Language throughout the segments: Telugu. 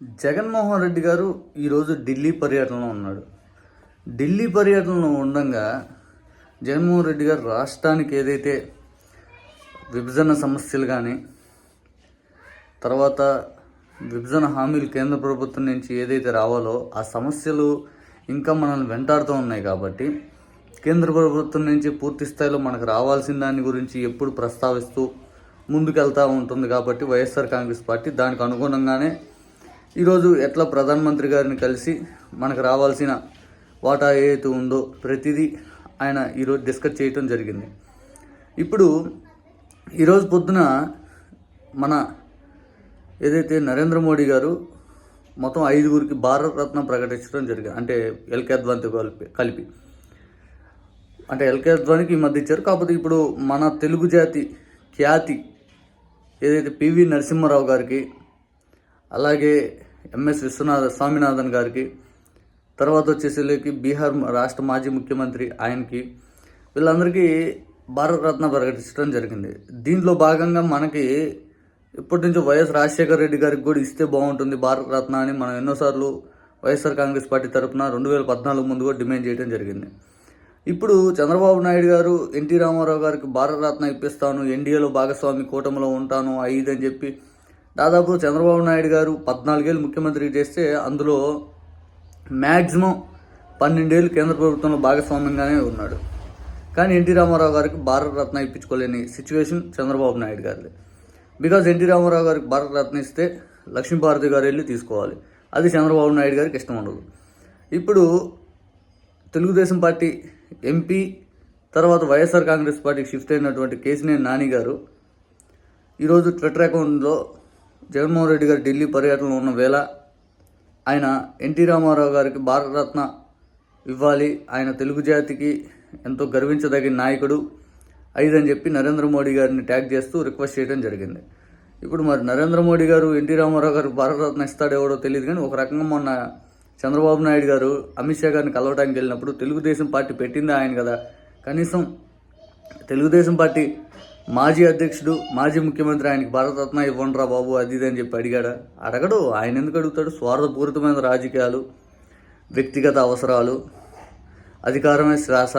జగన్మోహన్ రెడ్డి గారు ఈరోజు ఢిల్లీ పర్యటనలో ఉన్నాడు. ఢిల్లీ పర్యటనలో ఉండగా జగన్మోహన్ రెడ్డి గారు రాష్ట్రానికి ఏదైతే విభజన సమస్యలు కానీ తర్వాత విభజన హామీలు కేంద్ర ప్రభుత్వం నుంచి ఏదైతే రావాలో ఆ సమస్యలు ఇంకా మనల్ని వెంటాడుతూ ఉన్నాయి కాబట్టి కేంద్ర ప్రభుత్వం నుంచి పూర్తి స్థాయిలో మనకు రావాల్సిన దాని గురించి ఎప్పుడు ప్రస్తావిస్తూ ముందుకెళ్తూ ఉంటుంది కాబట్టి వైఎస్ఆర్ కాంగ్రెస్ పార్టీ దానికి అనుగుణంగానే ఈరోజు ఎట్లా ప్రధానమంత్రి గారిని కలిసి మనకు రావాల్సిన వాటా ఏదైతే ఉందో ప్రతిదీ ఆయన ఈరోజు డిస్కస్ చేయటం జరిగింది. ఇప్పుడు ఈరోజు పొద్దున మన ఏదైతే నరేంద్ర మోడీ గారు మొత్తం ఐదుగురికి భారతరత్న ప్రకటించడం జరిగింది. అంటే ఎల్కే అద్వానితో కలిపి కలిపి. అంటే ఎల్కే అద్వానికి ఈ మధ్య ఇచ్చారు. కాకపోతే ఇప్పుడు మన తెలుగు జాతి ఖ్యాతి ఏదైతే పివి నరసింహారావు గారికి అలాగే ఎంఎస్ విశ్వనాథ స్వామినాథన్ గారికి తర్వాత వచ్చేసరికి బీహార్ రాష్ట్ర మాజీ ముఖ్యమంత్రి ఆయనకి వీళ్ళందరికీ భారతరత్న ప్రకటించడం జరిగింది. దీంట్లో భాగంగా మనకి ఇప్పటి నుంచి వైఎస్ రాజశేఖర రెడ్డి గారికి కూడా ఇస్తే బాగుంటుంది భారతరత్న అని మనం ఎన్నోసార్లు వైఎస్ఆర్ కాంగ్రెస్ పార్టీ తరఫున రెండు వేల పద్నాలుగు ముందు కూడా డిమాండ్ చేయడం జరిగింది. ఇప్పుడు చంద్రబాబు నాయుడు గారు ఎన్టీ రామారావు గారికి భారతరత్న ఇప్పిస్తాను ఎన్డీఏలో భాగస్వామి కూటమిలో ఉంటాను ఐదని చెప్పి దాదాపు చంద్రబాబు నాయుడు గారు పద్నాలుగేళ్ళు ముఖ్యమంత్రి చేస్తే అందులో మ్యాక్సిమం పన్నెండేళ్ళు కేంద్ర ప్రభుత్వంలో భాగస్వామ్యంగానే ఉన్నాడు. కానీ ఎన్టీ రామారావు గారికి భారతరత్న ఇప్పించుకోలేని సిచ్యువేషన్ చంద్రబాబు నాయుడు గారిది. బికాజ్ ఎన్టీ రామారావు గారికి భారతరత్న ఇస్తే లక్ష్మీభారతి గారు వెళ్ళి తీసుకోవాలి. అది చంద్రబాబు నాయుడు గారికి ఇష్టం ఉండదు. ఇప్పుడు తెలుగుదేశం పార్టీ ఎంపీ తర్వాత వైఎస్ఆర్ కాంగ్రెస్ పార్టీకి షిఫ్ట్ అయినటువంటి కేసినేని నాని గారు ఈరోజు ట్విట్టర్ అకౌంట్లో జగన్మోహన్ రెడ్డి గారు ఢిల్లీ పర్యటనలో ఉన్న వేళ ఆయన ఎన్టీ రామారావు గారికి భారతరత్న ఇవ్వాలి. ఆయన తెలుగు జాతికి ఎంతో గర్వించదగిన నాయకుడు. ఐదని చెప్పి నరేంద్ర మోడీ గారిని ట్యాగ్ చేస్తూ రిక్వెస్ట్ చేయడం జరిగింది. ఇప్పుడు మరి నరేంద్ర మోడీ గారు ఎన్టీ రామారావు గారు భారతరత్న ఇస్తాడో తెలియదు కానీ ఒక రకంగా మొన్న చంద్రబాబు నాయుడు గారు అమిత్ షా గారిని కలవడానికి వెళ్ళినప్పుడు తెలుగుదేశం పార్టీ పెట్టింది ఆయన కదా. కనీసం తెలుగుదేశం పార్టీ మాజీ అధ్యక్షుడు మాజీ ముఖ్యమంత్రి ఆయనకి భారతరత్న ఇవ్వండిరా బాబు అది ఇది అని చెప్పి అడిగాడా? అడగడు. ఆయన ఎందుకు అడుగుతాడు? స్వార్థపూరితమైన రాజకీయాలు వ్యక్తిగత అవసరాలు అధికారమే శ్వాస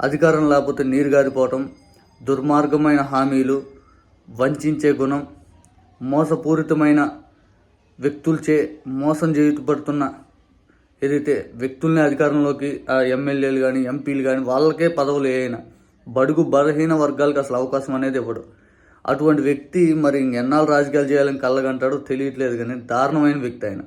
అధికారం లేకపోతే నీరు గారిపోవటం దుర్మార్గమైన హామీలు వంచే గుణం మోసపూరితమైన వ్యక్తులచే మోసం చేయబడుతున్న ఏదైతే వ్యక్తుల్ని అధికారంలోకి ఆ ఎమ్మెల్యేలు కానీ ఎంపీలు కానీ వాళ్ళకే పదవులు అయినా బడుగు బలహీన వర్గాలకు అసలు అవకాశం అనేది ఇవ్వడు. అటువంటి వ్యక్తి మరి ఇంకెన్నాళ్ళు రాజకీయాలు చేయాలని కళ్ళగంటాడో తెలియట్లేదు కానీ దారుణమైన వ్యక్తి ఆయన.